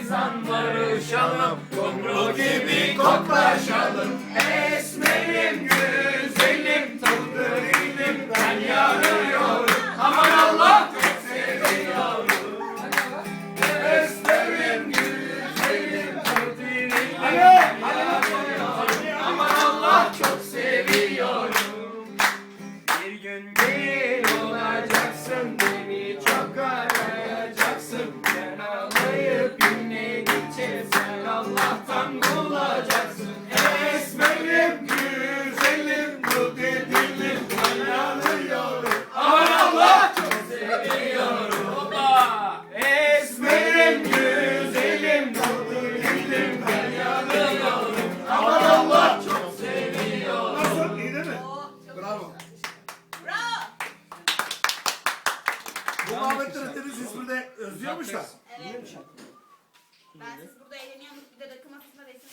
insan barışalım Kumru gibi koklaşalım. Esmerim güzelim Tıldırıyım ben yanıyorum Aman Allah çok seviyorum. Esmerim güzelim Tıldırıyım ben yanıyorum Aman Allah çok seviyorum. Bir gün bir sen Allah'tan bulacaksın Esmerim güzelim bu yanıyorum Aman Allah çok seviyorum Hopa Esmerim güzelim bu yanıyorum Aman Allah çok seviyorum Nasıl? İyi değil mi? Bravo. Bravo. Bu Muhammed'in ismini de özlüyormuşlar. Evet. Ben böyle. siz burada eğleniyorsunuz bir de rakı masasına resim